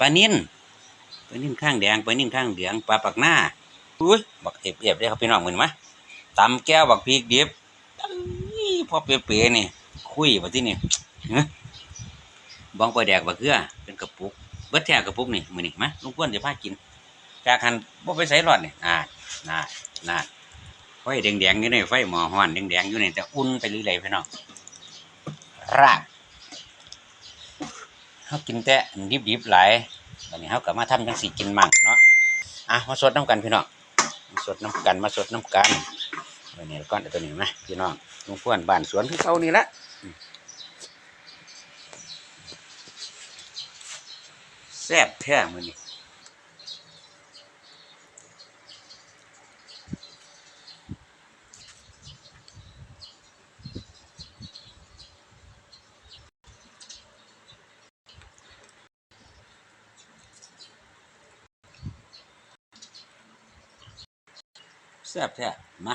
ปลานิ่นปลานิ่นข้างแดงปลานิ่นข้างเหลืองปลาปักหน้าอุ้ยบักเอฟเอฟได้ครับพี่น้องเหมือนไหมตำแก้วบักพริกดิบอี้พอเปรี้ยๆนี่คุยว่าที่นี่เฮ้ยบองปลาแดกบักเกลือเป็นกระปุกเบิดแท้กระปุกนี่มือนี้มาลุงพ้วนจะพากินจากหันบ่ไปใส่รอดนี่อ่าน่าน่าไฟแดงๆอยู่ในไฟหมอฮ้อนแดงๆอยู่นี่แต่อุ่นไปเรื่อยๆพี่น้องราก เขากินแต่ดิบดิบๆหลายวันนี้เขากลับมาทำจังสีกินมั่งเนาะอะมาสดน้ำกันพี่น้องมาสดน้ำกันมาสดน้ำกันวันนี้ก้อนเอาตัวนี้นะพี่น้องลุงพ่วนบ้านสวนคือเขานี่ละแซ่บแท้มือนี้ แซ่บแท้มา